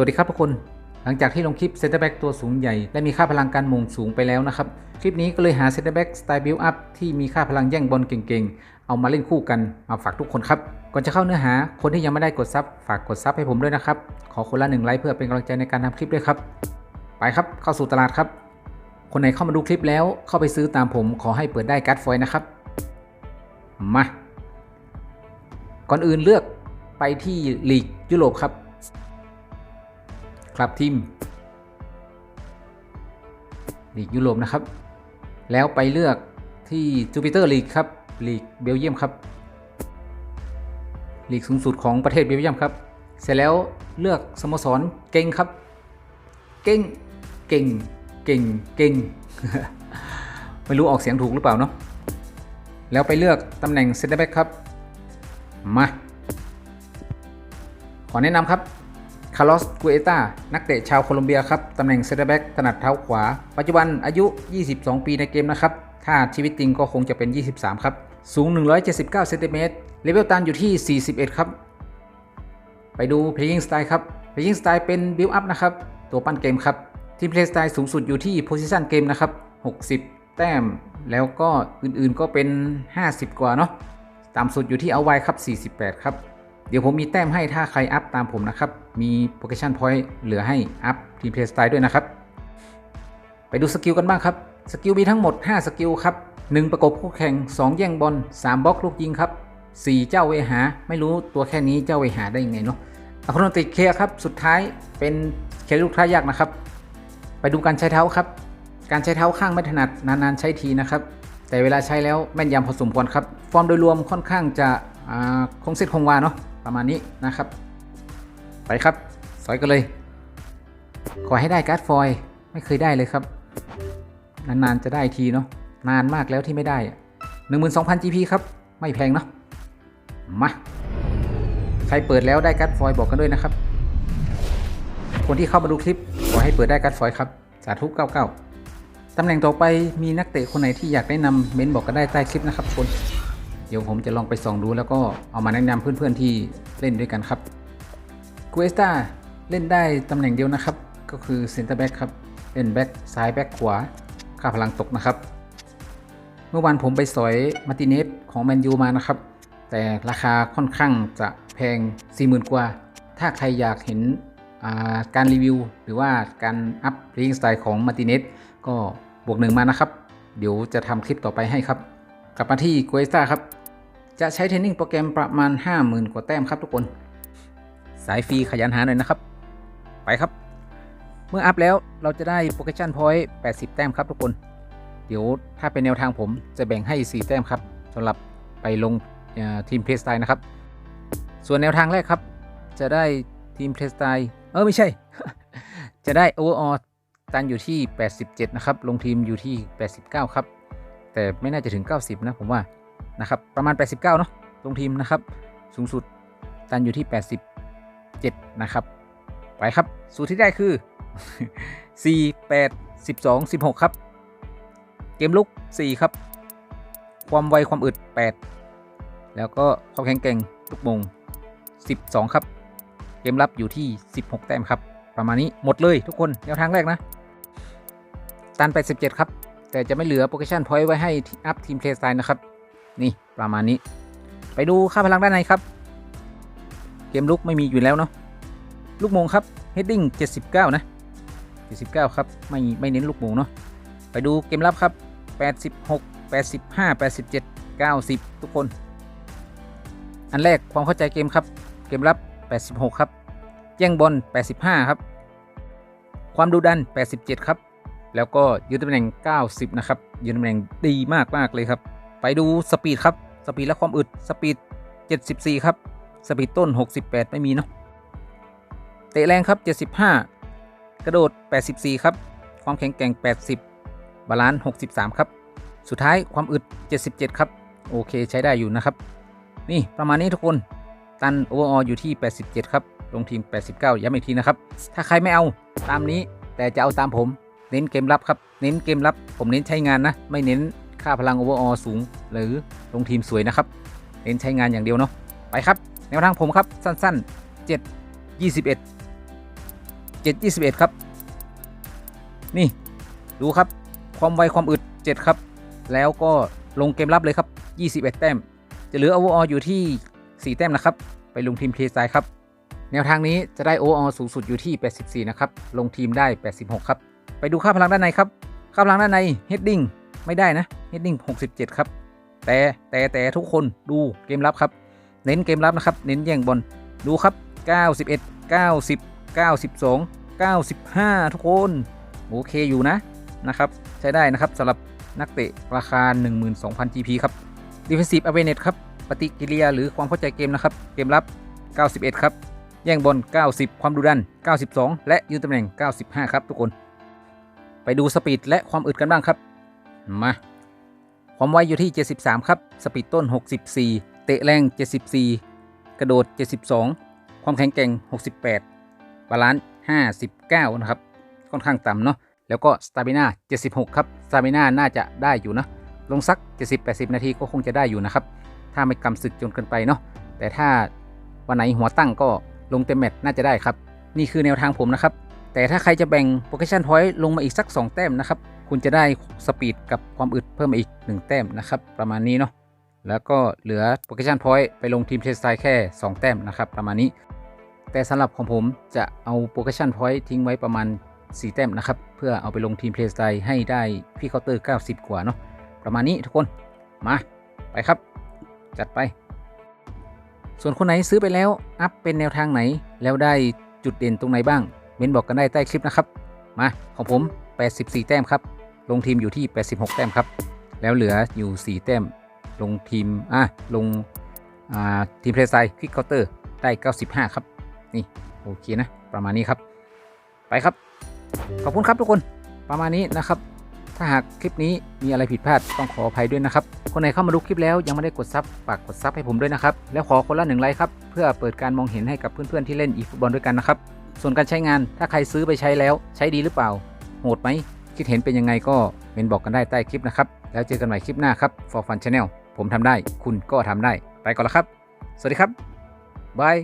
วัสดีครับทุกคน หลังจากที่ลงคลิปเซนเตอร์แบ็กตัวสูงใหญ่ และมีค่าพลังการมงสูงไปแล้วนะครับ คลิปนี้ก็เลยหาเซนเตอร์แบ็กสไตล์บิลอัพที่มีค่าพลังแย่งบอลเก่งๆ เอามาเล่นคู่กันมาฝากทุกคนครับก่อนจะเข้าเนื้อหาคนที่ยังไม่ได้กดซับฝากกดซับให้ผมด้วยนะครับ ขอคนละหนึ่งไลค์เพื่อเป็นกำลังใจในการทำคลิปด้วยครับ ไปครับเข้าสู่ตลาดครับ คนไหนเข้ามาดูคลิปแล้วเข้าไปซื้อตามผมขอให้เปิดได้การ์ดฟอยนะครับมาก่อนอื่นเลือกไปที่ลีกยุโรปครับ ครับทีมลีกยุโรปนะครับ แล้วไปเลือกที่จูปิเตอร์ลีกครับลีกเบลเยียมครับลีกสูงสุดของประเทศเบลเยียมครับ เสร็จแล้วเลือกสโมสรเก่งครับ เก่งเก่งเก่งเก่งไม่รู้ออกเสียงถูกหรือเปล่าเนาะแล้วไปเลือกตำแหน่งเซนเตอร์แบ็กครับ มา ขอแนะนำครับ คาร์ลอสกูเอตานักเตะชาวโคลอมเบียครับ ตำแหน่งเซนเตอร์แบ็กถนัดเท้าขวา ปัจจุบันอายุ 22 ปีในเกมนะครับ ถ้าชีวิตจริงก็คงจะเป็น 23 ครับ สูง 179เซนติเมตรเลเวลตันอยู่ที่ 41 ครับ ไปดู Playing Style ครับ Playing Style เป็น Build Up นะครับ ตัวปั้นเกมครับ ทีม Play Style สูงสุดอยู่ที่ Position เกมนะครับ 60 แต้ม แล้วก็อื่นๆก็เป็น 50 กว่าเนาะ ต่ำสุดอยู่ที่เอาไว้ครับ 48 ครับ เดี๋ยวผมมีแต้มให้ถ้าใครอัพตามผมนะครับ มีโปรเกชั่นพอยต์เหลือให้อัพทีมเพลย์สไตล์ด้วยนะครับ ไปดูสกิลกันบ้างครับ สกิลมีทั้งหมด 5 สกิลครับ 1 ประกบคู่แข่ง 2 แย่งบอล 3บล็อกลูกยิงครับ 4 เจ้าเวหา ไม่รู้ตัวแค่นี้เจ้าเวหาได้ยังไงเนาะอะครติเคลียร์ครับ สุดท้ายเป็นเคลูกท้ายยากนะครับ ไปดูการใช้เท้าครับ การใช้เท้าข้างไม่ถนัดนานๆใช้ทีนะครับ แต่เวลาใช้แล้วแม่นยำพอสมควรครับ ฟอร์มโดยรวมค่อนข้างจะคงเส้นคงวาเนาะ ประมาณนี้นะครับ ไปครับ สอยกันเลย ขอให้ได้การ์ดฟอยล์ไม่เคยได้เลยครับ นานๆจะได้ทีเนาะนานมากแล้วที่ไม่ได้หนึ่งหมื่นสองพัน GP ครับ ไม่แพงเนาะมาใครเปิดแล้วได้การ์ดฟอยล์บอกกันด้วยนะครับ คนที่เข้ามาดูคลิปขอให้เปิดได้การ์ดฟอยล์ครับสาธุ99ตำแหน่งต่อไปมีนักเตะคนไหนที่อยากแนะนำเม้นบอกกันได้ใต้คลิปนะครับทุกคน เดี๋ยวผมจะลองไปส่องดูแล้วก็เอามาแนะนำเพื่อนๆที่เล่นด้วยกันครับกูเอสตาเล่นได้ตำแหน่งเดียวนะครับ ก็คือเซนเตอร์แบ็กครับเล่นแบ็กซ้ายแบ็กขวาค่าพลังตกนะครับ เมื่อวานผมไปสอยมาติเนสของแมนยูมานะครับ แต่ราคาค่อนข้างจะแพง 40,000 กว่า ถ้าใครอยากเห็นาการรีวิว หรือว่าการอัพเพลงสไตล์ของมาติเนสก็บวกหนึ่งมานะครับ เดี๋ยวจะทำคลิปต่อไปให้ครับ กลับมาที่กูเอสตาครับ จะใช้เทรนนิ่งโปรแกรมประมาณ 50,000 กว่าแต้มครับทุกคน สายฟรีขยันหาหน่อยนะครับ ไปครับ เมื่ออัพแล้วเราจะได้โปรเกชั่นพอยต์80 แต้มครับทุกคน เดี๋ยวถ้าเป็นแนวทางผมจะแบ่งให้ 4 แต้มครับสำหรับไปลงทีมเพลสไตล์นะครับ ส่วนแนวทางแรกครับ จะได้ทีมเพลสไตล์เออไม่ใช่ จะได้โอเวอร์ออตันอยู่ที่ 87 นะครับ ลงทีมอยู่ที่ 89 ครับ แต่ไม่น่าจะถึง 90 นะผมว่า นะครับประมาณ 89 เนาะลงทีมนะครับ สูงสุดตันอยู่ที่ 87 นะครับ ไปครับ สูตรที่ได้คือ 4 8 12 16 ครับ เกมลุก 4 ครับ ความไวความอึด 8 แล้วก็ความแข็งแกร่งลูกมง 12 ครับ เกมรับอยู่ที่ 16 แต้มครับ ประมาณนี้หมดเลยทุกคนแนวทางแรกนะ ตัน 87 ครับ แต่จะไม่เหลือโปรเกชันพอยต์ไว้ให้อัพทีมเพลย์สไตล์นะครับ นี่ประมาณนี้ ไปดูค่าพลังด้านในครับ เกมลุกไม่มีอยู่แล้วเนาะลูกมงครับเฮดดิ้ง79 นะ 79 ครับ ไม่ไม่เน้นลูกมงเนาะไปดูเกมรับครับ 86 85 87 90 ทุกคน อันแรกความเข้าใจเกมครับ เกมรับ 86 ครับแย่งบอล85 ครับ ความดุดัน 87 ครับ แล้วก็ยืนตำแหน่ง 90 นะครับยืนตำแหน่งดีมากมากเลยครับ ไปดูสปีดครับสปีดและความอึดสปีด 74 ครับ สปีดต้น 68 ไม่มีเนาะเตะแรงครับ 75 กระโดด 84 ครับ ความแข็งแกร่ง 80 บาลานซ์63 ครับ สุดท้ายความอึด 77 ครับ โอเคใช้ได้อยู่นะครับ นี่ประมาณนี้ทุกคนตันโอเวอร์อออยู่ที่ 87 ครับ ลงทีม 89 ย้ำอีกทีนะครับ ถ้าใครไม่เอาตามนี้แต่จะเอาตามผม เน้นเกมรับครับ เน้นเกมรับ ผมเน้นใช้งานนะ ไม่เน้น ค่าพลังโอเวอร์ออสูง หรือลงทีมสวยนะครับเน้นใช้งานอย่างเดียวเนาะไปครับ แนวทางผมครับสั้นๆ 7 21 7 21 ครับ นี่ดูครับ ความไวความอึด 7 ครับ แล้วก็ลงเกมรับเลยครับ 21 แต้ม จะเหลือ o อ r อยู่ที่ 4 แต้มนะครับ ไปลงทีมเพลย์ไซครับ แนวทางนี้จะได้ o อ r สูงสุดอยู่ที่ 84 นะครับ ลงทีมได้ 86 ครับ ไปดูค่าพลังด้านในครับ ค่าพลังด้านใน heading ไม่ได้นะ heading 67 ครับ แต่แต่แต่ทุกคนดูเกมรับครับ เน้นเกมรับนะครับ เน้นแย่งบอลดูครับ 91 90 92 95 ทุกคน โอเคอยู่นะนะครับ ใช้ได้นะครับสำหรับนักเตะราคา 12,000 GP ครับ Defensive Awareness ครับ ปฏิกิริยาหรือความเข้าใจเกมนะครับ เกมรับ 91 ครับ แย่งบอล 90 ความดุดัน 92 และยืนตำแหน่ง 95 ครับทุกคน ไปดูสปีดและความอึดกันบ้างครับ มาความไวอยู่ที่ 73 ครับ สปีดต้น 64 เตะแรง 74 กระโดด 72 ความแข็งแกร่ง 68 บาลานซ์ 59 นะครับ ค่อนข้างต่ำเนาะ แล้วก็สตามิน่า76 ครับ สตามิน่าน่าจะได้อยู่นะ ลงสัก 70-80 นาทีก็คงจะได้อยู่นะครับ ถ้าไม่กำศึกจนเกินไปเนาะ แต่ถ้าวันไหนหัวตั้งก็ลงเต็มแมตช์น่าจะได้ครับ นี่คือแนวทางผมนะครับ แต่ถ้าใครจะแบ่งโปรเกชันพอยต์ลงมาอีกสัก 2 แต้มนะครับ คุณจะได้สปีดกับความอึดเพิ่มมาอีก 1 แต้มนะครับ ประมาณนี้เนาะแล้วก็เหลือโปรเกชันพอยต์ไปลงทีมเทสไซแค่ 2 แต้มนะครับ ประมาณนี้ แต่สำหรับของผมจะเอาโปรเกชันพอยต์ทิ้งไว้ประมาณ 4 แต้มนะครับ เพื่อเอาไปลงทีมเพลย์สไตล์ให้ได้พี่เคาน์เตอร์90 กว่าเนาะประมาณนี้ทุกคนมาไปครับ จัดไป ส่วนคนไหนซื้อไปแล้วอัพเป็นแนวทางไหนแล้วได้จุดเด่นตรงไหนบ้าง เม้นบอกกันได้ใต้คลิปนะครับ มาของผม 84 แต้มครับ ลงทีมอยู่ที่ 86 แต้มครับ แล้วเหลืออยู่ 4 แต้ม ลงทีม อะ ลงทีมเพลย์ไซควิกเคาน์เตอร์ได้ 95 ครับ นี่ โอเคนะ ประมาณนี้ครับ ไปครับ ขอบคุณครับทุกคน ประมาณนี้นะครับ ถ้าหากคลิปนี้มีอะไรผิดพลาดต้องขออภัยด้วยนะครับ คนไหนเข้ามาดูคลิปแล้วยังไม่ได้กดซับฝากกดซับให้ผมด้วยนะครับ แล้วขอคนละหนึ่งไลค์ครับ เพื่อเปิดการมองเห็นให้กับเพื่อนๆที่เล่นอีฟุตบอลด้วยกันนะครับ ส่วนการใช้งานถ้าใครซื้อไปใช้แล้วใช้ดีหรือเปล่า โหดไหม คิดเห็นเป็นยังไงก็เมนบอกกันได้ใต้คลิปนะครับ แล้วเจอกันใหม่คลิปหน้าครับ for fun channel ผมทำได้ คุณก็ทำได้ ไปก่อนละครับ สวัสดีครับบาย